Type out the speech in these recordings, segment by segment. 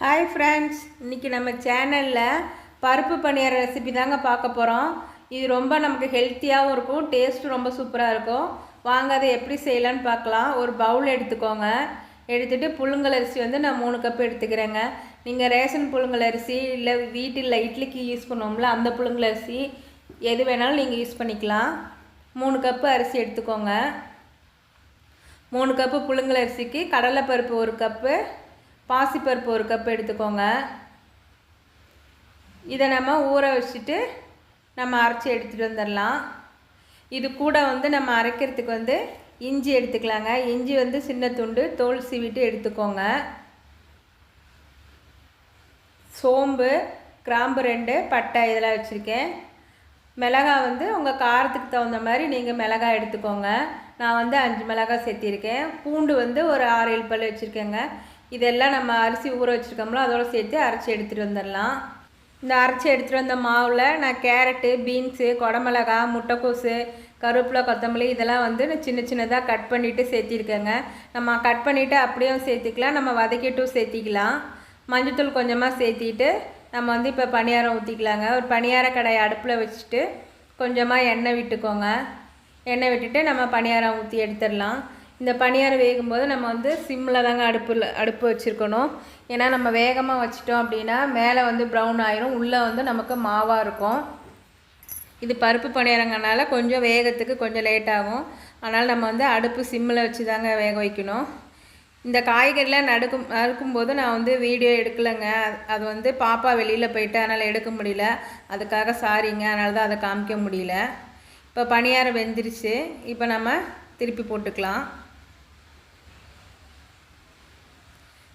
Hi friends இன்றைக்கி நம்ம சேனலில் பருப்பு பணியார ரெசிபி தாங்க பார்க்க போகிறோம் இது ரொம்ப நமக்கு ஹெல்த்தியாகவும் இருக்கும் டேஸ்ட்டும் ரொம்ப சூப்பராக இருக்கும். வாங்க அதை எப்படி செய்யலான்னு பார்க்கலாம். ஒரு பவுல் எடுத்துக்கோங்க. எடுத்துகிட்டு புழுங்கல் அரிசி வந்து நான் மூணு கப் எடுத்துக்கிறேங்க. நீங்கள் ரேஷன் புழுங்கல் அரிசி இல்லை வீட்டில் இட்லிக்கு யூஸ் பண்ணுவோம்ல அந்த புழுங்கல் அரிசி எது வேணாலும் நீங்கள் யூஸ் பண்ணிக்கலாம். மூணு கப்பு அரிசி எடுத்துக்கோங்க. மூணு கப்பு புழுங்கல் அரிசிக்கு கடலைப்பருப்பு ஒரு கப்பு பாசிப்பருப்பு ஒரு கப் எடுத்துக்கோங்க. இதை நம்ம ஊற வச்சுட்டு நம்ம அரைச்சி எடுத்துகிட்டு வந்துடலாம். இது கூட வந்து நம்ம அரைக்கிறதுக்கு வந்து இஞ்சி எடுத்துக்கலாங்க. இஞ்சி வந்து சின்ன துண்டு தோல் சீவிட்டு எடுத்துக்கோங்க. சோம்பு கிராம்பு ரெண்டு பட்டை இதெல்லாம் வச்சுருக்கேன். மிளகாய் வந்து உங்கள் காரத்துக்கு தகுந்த மாதிரி நீங்கள் மிளகாய் எடுத்துக்கோங்க. நான் வந்து அஞ்சு மிளகாய் சேர்த்திருக்கேன். பூண்டு வந்து ஒரு ஆறு ஏழு பல் வச்சுருக்கேங்க. இதெல்லாம் நம்ம அரிசி ஊற வச்சுருக்கோம்ல அதோடு சேர்த்து அரைச்சி எடுத்துகிட்டு வந்துடலாம். இந்த அரைச்சி எடுத்துகிட்டு வந்த மாவில் நான் கேரட்டு பீன்ஸு குடமிளகா முட்டைக்கோசு கருவேப்பிலை கொத்தமல்லி இதெல்லாம் வந்து நான் சின்ன சின்னதாக கட் பண்ணிவிட்டு சேர்த்திருக்கேங்க. நம்ம கட் பண்ணிவிட்டு அப்படியும் சேர்த்திக்கலாம் நம்ம வதக்கிட்டும் சேர்த்திக்கலாம். மஞ்சத்தூள் கொஞ்சமாக சேர்த்திட்டு நம்ம வந்து இப்போ பணியாரம் ஊற்றிக்கலாங்க ஒரு பணியார கடையை அடுப்பில் வச்சுட்டு கொஞ்சமாக எண்ணெய் விட்டுக்கோங்க. எண்ணெய் விட்டுட்டு நம்ம பணியாரம் ஊற்றி எடுத்துடலாம். இந்த பணியாரம் வேகும்போது நம்ம வந்து சிம்மில் தாங்க அடுப்பில் அடுப்பு வச்சுருக்கணும். ஏன்னா நம்ம வேகமாக வச்சிட்டோம் அப்படின்னா மேலே வந்து ப்ரௌன் ஆயிரும். உள்ளே வந்து நமக்கு மாவாக இருக்கும். இது பருப்பு பணியாரங்கனால கொஞ்சம் வேகத்துக்கு கொஞ்சம் லேட் ஆகும். அதனால் நம்ம வந்து அடுப்பு சிம்மில் வச்சு தாங்க வேக வைக்கணும். இந்த காய்கறிலாம் நடுக்கும் நறுக்கும்போது நான் வந்து வீடியோ எடுக்கலைங்க. அது வந்து பாப்பா வெளியில் போயிட்டு அதனால் எடுக்க முடியல. அதுக்காக சாரிங்க. அதனால தான் அதை காமிக்க முடியல. இப்போ பணியாரம் வெந்துருச்சு. இப்போ நம்ம திருப்பி போட்டுக்கலாம்.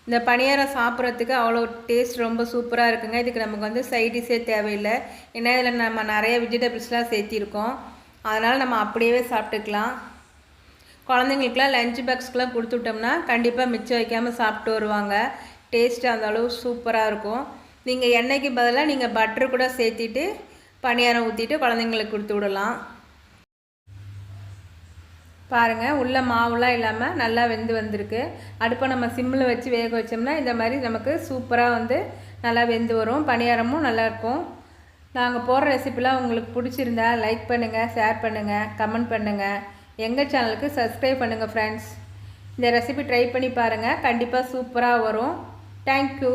இந்த பணியாரம் சாப்பிட்றதுக்கு அவ்வளோ டேஸ்ட் ரொம்ப சூப்பராக இருக்குங்க. இதுக்கு நமக்கு வந்து சைடிஷே தேவையில்லை. ஏன்னா இதில் நம்ம நிறைய வெஜிடபிள்ஸ்லாம் சேர்த்திருக்கோம். அதனால் நம்ம அப்படியே சாப்பிட்டுக்கலாம். குழந்தைங்களுக்குலாம் லஞ்ச் பாக்ஸ்க்கெலாம் கொடுத்துட்டோம்னா கண்டிப்பாக மிச்சம் வைக்காமல் சாப்பிட்டு வருவாங்க. டேஸ்ட்டு அந்த அளவு சூப்பராக இருக்கும். நீங்கள் எண்ணெய்க்கு பதிலாக நீங்கள் பட்டர் கூட சேர்த்திட்டு பணியாரம் ஊற்றிட்டு குழந்தைங்களுக்கு கொடுத்து விடலாம். பாருங்கள் உள்ள மாவுலாம் இல்லாமல் நல்லா வெந்து வந்திருக்கு. அடுப்பை நம்ம சிம்மில் வச்சு வேக வச்சோம்னா இந்த மாதிரி நமக்கு சூப்பராக வந்து நல்லா வெந்து வரும். பணியாரமும் நல்லாயிருக்கும் நாங்கள் போடுற ரெசிபிலாம் உங்களுக்கு பிடிச்சிருந்தா லைக் பண்ணுங்கள் ஷேர் பண்ணுங்கள் கமெண்ட் பண்ணுங்கள் எங்கள் சேனலுக்கு சப்ஸ்கிரைப் பண்ணுங்கள் ஃப்ரெண்ட்ஸ் இந்த ரெசிபி ட்ரை பண்ணி பாருங்கள் கண்டிப்பாக சூப்பராக வரும். தேங்க்யூ